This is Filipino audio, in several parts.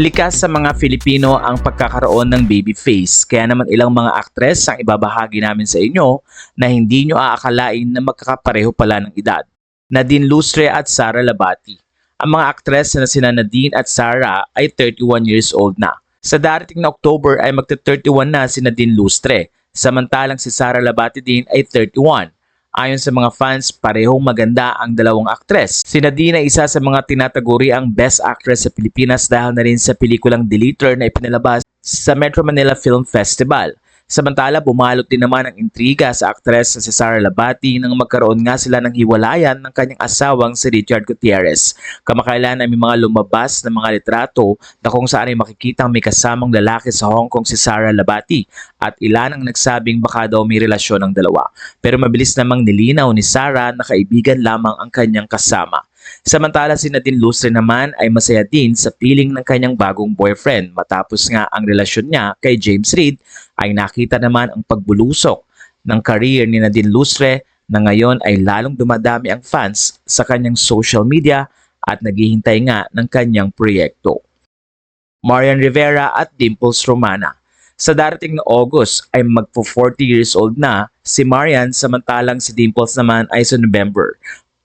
Likas sa mga Filipino ang pagkakaroon ng baby face, kaya naman ilang mga aktres ang ibabahagi namin sa inyo na hindi nyo aakalain na magkakapareho pala ng edad. Nadine Lustre at Sara Labati. Ang mga aktres na sina Nadine at Sara ay 31 years old na. Sa darating na October ay magta-31 na si Nadine Lustre, samantalang si Sara Labati din ay 31. Ayon sa mga fans, parehong maganda ang dalawang aktres. Si Nadine ay isa sa mga tinataguri ang Best Actress sa Pilipinas dahil na rin sa pelikulang Deleter na ipinalabas sa Metro Manila Film Festival. Samantala, bumalot din naman ang intriga sa aktres na si Sara Labati nang magkaroon nga sila ng hiwalayan ng kanyang asawang si Richard Gutierrez. Kamakailan ay may mga lumabas na mga litrato na kung saan ay makikitang may kasamang lalaki sa Hong Kong si Sara Labati at ilan ang nagsabing baka daw may relasyon ng dalawa. Pero mabilis namang nilinaw ni Sara na kaibigan lamang ang kanyang kasama. Samantala si Nadine Lustre naman ay masaya din sa piling ng kanyang bagong boyfriend matapos nga ang relasyon niya kay James Reid ay nakita naman ang pagbulusok ng career ni Nadine Lustre na ngayon ay lalong dumadami ang fans sa kanyang social media at naghihintay nga ng kanyang proyekto. Marian Rivera at Dimples Romana. Sa darating na August ay magpo 40 years old na si Marian samantalang si Dimples naman ay sa November.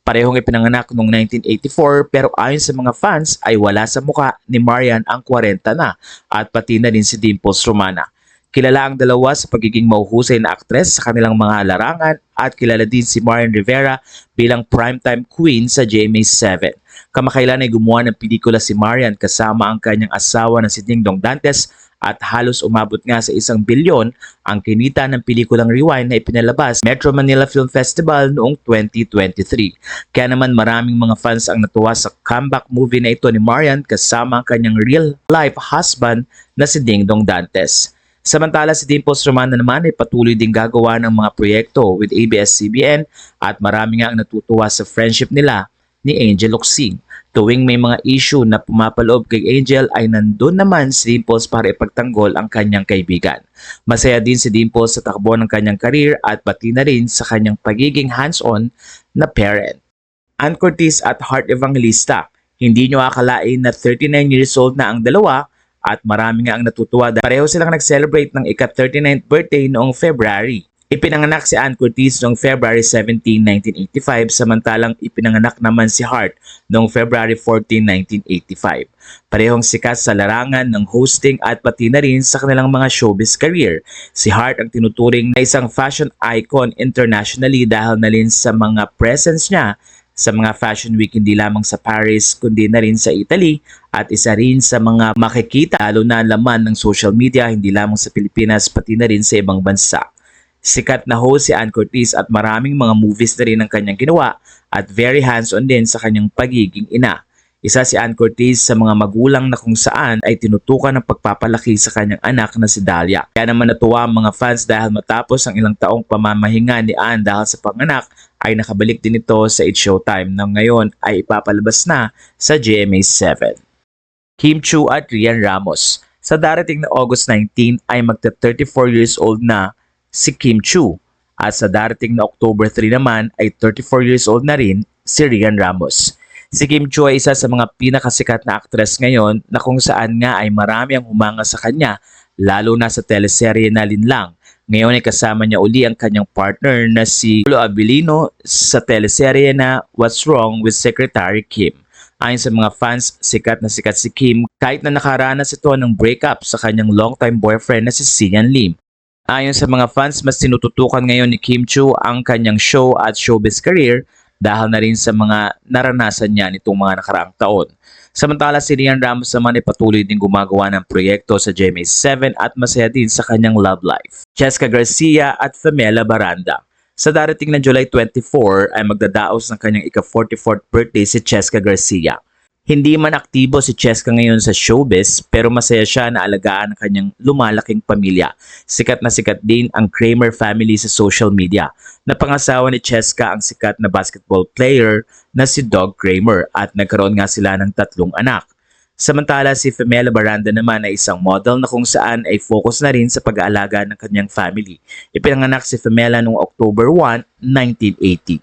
Parehong ipinanganak noong 1984 pero ayon sa mga fans ay wala sa muka ni Marian ang 40 na at pati na din si Dimples Romana. Kilala ang dalawa sa pagiging mahuhusay na aktres sa kanilang mga larangan at kilala din si Marian Rivera bilang primetime queen sa GMA7. Kamakailan ay gumawa ng pelikula si Marian kasama ang kanyang asawa na si Dingdong Dantes at halos umabot nga sa isang bilyon ang kinita ng pelikulang Rewind na ipinalabas Metro Manila Film Festival noong 2023. Kaya naman maraming mga fans ang natuwa sa comeback movie na ito ni Marian kasama ang kanyang real-life husband na si Dingdong Dantes. Samantala si Dimples Romana naman ay patuloy din gagawa ng mga proyekto with ABS-CBN at marami nga ang natutuwa sa friendship nila ni Angel Oxing. Tuwing may mga issue na pumapaloob kay Angel ay nandun naman si Dimples para ipagtanggol ang kanyang kaibigan. Masaya din si Dimples sa takbo ng kanyang career at pati na rin sa kanyang pagiging hands-on na parent. Ann Curtis at Heart Evangelista. Hindi nyo akalain na 39 years old na ang dalawa at marami nga ang natutuwa dahil pareho silang nag-celebrate ng ika-39th birthday noong February. Ipinanganak si Ann Curtis noong February 17, 1985 samantalang ipinanganak naman si Hart noong February 14, 1985. Parehong sikat sa larangan ng hosting at pati na rin sa kanilang mga showbiz career. Si Hart ang tinuturing na isang fashion icon internationally dahil na rin sa mga presence niya sa mga fashion week hindi lamang sa Paris kundi na rin sa Italy at isa rin sa mga makikita lalo na laman ng social media hindi lamang sa Pilipinas pati na rin sa ibang bansa. Sikat na host si Ann Curtis at maraming mga movies na rin ang kanyang ginawa at very hands-on din sa kanyang pagiging ina. Isa si Ann Curtis sa mga magulang na kung saan ay tinutukan ng pagpapalaki sa kanyang anak na si Dahlia. Kaya naman natuwa ang mga fans dahil matapos ang ilang taong pamamahinga ni Ann dahil sa panganak ay nakabalik din ito sa It's Showtime na ngayon ay ipapalabas na sa GMA7. Kim Chu at Rian Ramos. Sa darating na August 19 ay magta 34 years old na si Kim Chu at sa darating na October 3 naman ay 34 years old na rin si Rian Ramos. Si Kim Chu ay isa sa mga pinakasikat na aktres ngayon na kung saan nga ay marami ang humanga sa kanya lalo na sa teleserye na Linlang. Ngayon ay kasama niya uli ang kanyang partner na si Polo Abilino sa teleserye na What's Wrong with Secretary Kim. Ayon sa mga fans, sikat na sikat si Kim kahit na nakaranas ito ng breakup sa kanyang longtime boyfriend na si Sian Lim. Ayon sa mga fans, mas tinututukan ngayon ni Kim Chu ang kanyang show at showbiz career dahil na rin sa mga naranasan niya nitong mga nakaraang taon. Samantala si Rian Ramos naman ay patuloy din gumagawa ng proyekto sa GMA7 at masaya din sa kanyang love life. Cheska Garcia at Femela Baranda. Sa darating na July 24 ay magdadaos ng kanyang ika-44th birthday si Cheska Garcia. Hindi man aktibo si Cheska ngayon sa showbiz pero masaya siya na alagaan ang kanyang lumalaking pamilya. Sikat na sikat din ang Kramer family sa social media. Napangasawa ni Cheska ang sikat na basketball player na si Doug Kramer at nagkaroon nga sila ng tatlong anak. Samantala si Femela Baranda naman ay isang model na kung saan ay focus na rin sa pag-aalaga ng kanyang family. Ipinanganak si Femela noong October 1, 1980.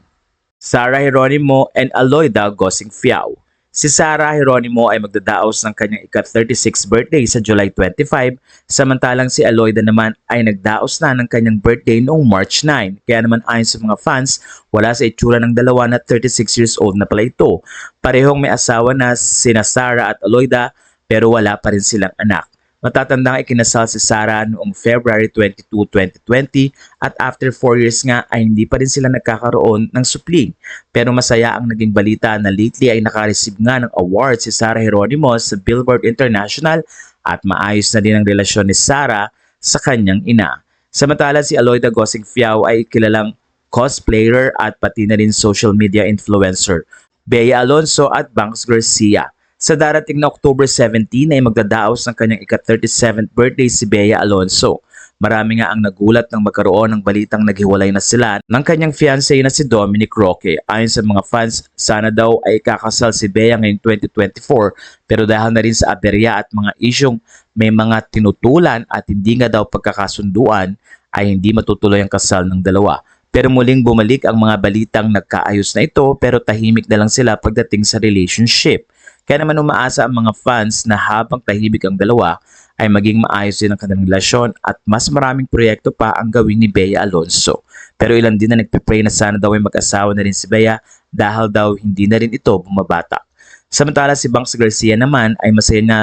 Sarah Geronimo and Aloyda Gosing Fiao. Si Sarah Geronimo ay magdadaos ng kanyang ika-36 birthday sa July 25, samantalang si Aloyda naman ay nagdaos na ng kanyang birthday noong March 9. Kaya naman ayon sa mga fans, wala sa itsura ng dalawa na 36 years old na pala ito. Parehong may asawa na sina Sarah at Aloyda pero wala pa rin silang anak. Matatandang ikinasal si Sarah noong February 22, 2020 at after 4 years nga ay hindi pa rin sila nagkakaroon ng supling. Pero masaya ang naging balita na lately ay nakareceive nga ng award si Sarah Geronimo sa Billboard International at maayos na din ang relasyon ni Sarah sa kanyang ina. Samantala si Aloyda Gosing Fiao ay kilalang cosplayer at pati na rin social media influencer. Bea Alonso at Banks Garcia. Sa darating na October 17 ay magdadaos ng kanyang ika-37th birthday si Bea Alonso. Marami nga ang nagulat nang magkaroon ng balitang naghiwalay na sila ng kanyang fiancé na si Dominic Roque. Ayon sa mga fans, sana daw ay kakasal si Bea ngayong 2024 pero dahil na rin sa aberya at mga isyong may mga tinutulan at hindi nga daw pagkakasunduan ay hindi matutuloy ang kasal ng dalawa. Pero muling bumalik ang mga balitang nagkaayos na ito pero tahimik na lang sila pagdating sa relationship. Kaya naman umaasa ang mga fans na habang tahimik ang dalawa ay maging maayos din ang kanilang relasyon at mas maraming proyekto pa ang gawin ni Bea Alonso. Pero ilan din na nagpipray na sana daw ay mag-asawa na rin si Bea dahil daw hindi na rin ito bumabata. Samantala si Banks Garcia naman ay masaya na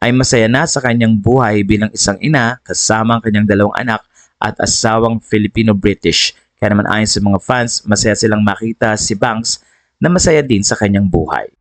ay masaya na sa kanyang buhay bilang isang ina kasama ang kanyang dalawang anak at asawang Filipino-British. Kaya naman ayon sa mga fans, masaya silang makita si Banks na masaya din sa kanyang buhay.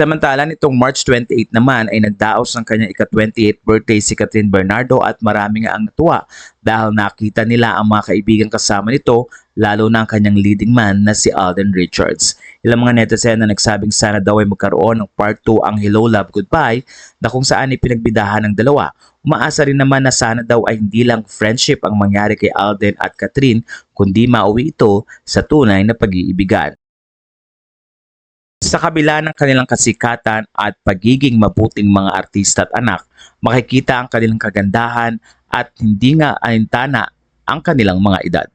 Samantala nitong March 28 naman ay nagdaos ng kanyang ika-28th birthday si Catherine Bernardo at marami nga ang natuwa dahil nakita nila ang mga kaibigan kasama nito lalo na ang kanyang leading man na si Alden Richards. Ilang mga netizen na nagsabing sana daw ay magkaroon ng part 2 ang Hello Love Goodbye na kung saan ay pinagbidahan ng dalawa. Umaasa rin naman na sana daw ay hindi lang friendship ang mangyari kay Alden at Catherine kundi mauwi ito sa tunay na pag-iibigan. Sa kabila ng kanilang kasikatan at pagiging mabuting mga artista at anak, makikita ang kanilang kagandahan at hindi nga alintana ang kanilang mga edad.